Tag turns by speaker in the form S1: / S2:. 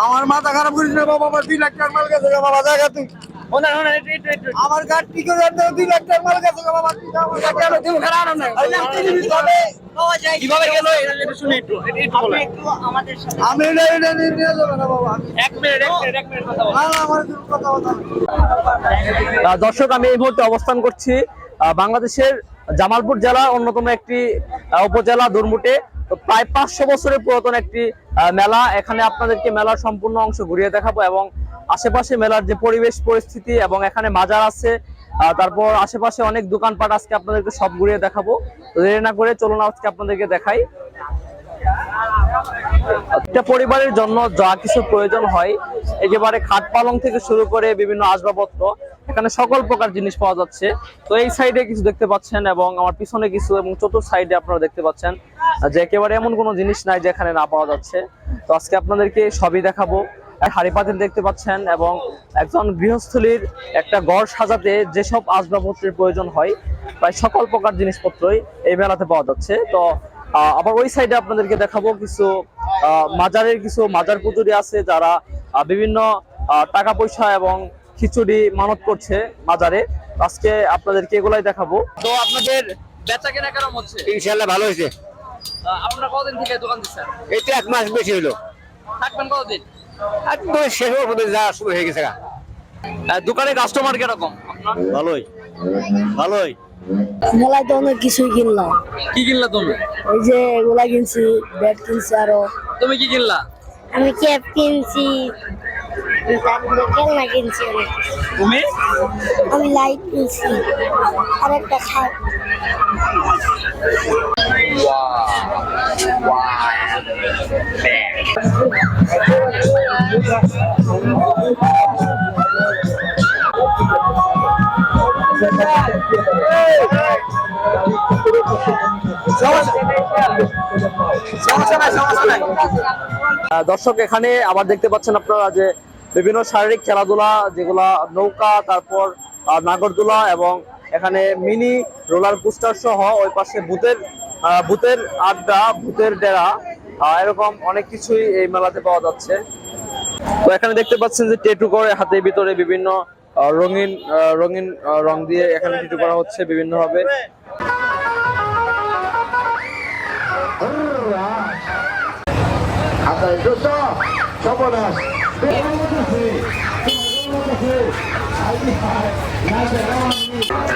S1: আমার মাথা খারাপ করিস না বাবা আমার দুই লাখ টাকার মাল গেছে গো বাবা জায়গা তুই। আমার কাঠ কি করে দুই লাখ টাকার মাল গেছে গো বাবা।
S2: কীভাবে গেল শুনি একটু
S1: আমি এটা এটা নিয়ে যাব না বাবা
S2: এক মিনিট এক মিনিট কথা
S1: না আমার
S3: দর্শক আমি এই মুহূর্তে অবস্থান করছি বাংলাদেশের জামালপুর জেলার অন্যতম একটি উপজেলা দুর্মুটে। প্রায় পাঁচশো বছরের পুরাতন একটি মেলা। এখানে আপনাদেরকে মেলার সম্পূর্ণ অংশ ঘুরিয়ে দেখাবো এবং আশেপাশে মেলার যে পরিবেশ, পরিস্থিতি এবং এখানে মাজার আছে তারপর আশেপাশে অনেক দোকানপাট আজকে আপনাদেরকে সব ঘুরিয়ে দেখাবো। দেরি না করে চলুন আজকে আপনাদেরকে দেখাই। একটা পরিবারের জন্য যা কিছু প্রয়োজন হয়, একেবারে খাট পালং থেকে শুরু করে বিভিন্ন আসবাবপত্র। এখানে সকল প্রকার জিনিস পাওয়া যাচ্ছে। তো এই সাইডে কিছু দেখতে পাচ্ছেন এবং আমার পিছনে কিছু এবং চতুর্থ সাইডে আপনারা দেখতে পাচ্ছেন যে একেবারে এমন কোনো জিনিস নাই যেখানে না পাওয়া যাচ্ছে। তো আজকে আপনাদেরকে সবই দেখাবো। হাড়ি পাতিল দেখতে পাচ্ছেন এবং একজন গৃহস্থলীর একটা ঘর সাজাতে যেসব আসবাবপত্রের প্রয়োজন হয়, প্রায় সকল প্রকার জিনিসপত্রই এই মেলাতে পাওয়া যাচ্ছে। তো আবার ওই সাইডে আপনাদেরকে দেখাবো কিছু মাজারের কিছু মাজার পুতুরি আছে যারা বিভিন্ন টাকা পয়সা এবং খিচুড়ি মানত করছে বাজারে। আজকে আপনাদেরকে এগুলাই দেখাবো। তো আপনাদের বেচা কেনা কেরম হচ্ছে?
S4: ইনশাল্লাহ ভালো হয়েছে।
S3: আপনারা কতদিন থেকে দোকান দিচ্ছেন?
S4: এই তো এক মাস বেশি হলো
S3: থাকবেন কতদিন?
S4: একদম শেষ মধ্যে যা শুরু হয়ে গেছে
S3: দোকানে কাস্টমার কীরকম? আপনার
S4: ভালোই। ভালোই।
S5: মেলায় তো অনেক কিছুই কিনলাম।
S3: কি কিনলা তুমি?
S5: এই যে এগুলা কিনছি ব্যাট কিনছি আরও।
S3: তুমি কি কিনলা?
S5: আমি ক্যাপ কিনছি খেলনা কিনছি
S3: তুমি?
S5: আমি লাইট কিনছি আর একটা
S3: দর্শক এখানে আবার দেখতে পাচ্ছেন আপনারা যে বিভিন্ন শারীরিক খেলাধুলা, যেগুলা নৌকা, তারপর নাগরদোলা এবং এখানে মিনি রোলার কোস্টার সহ ওই পাশে ভূতের ভূতের আড্ডা, ভূতের ডেরা এরকম অনেক কিছুই এই মেলাতে পাওয়া যাচ্ছে। তো এখানে দেখতে পাচ্ছেন যে টেটু করে হাতের ভিতরে বিভিন্ন রঙিন রঙিন রং দিয়ে এখানে টেটু করা হচ্ছে বিভিন্ন ভাবে Thank you.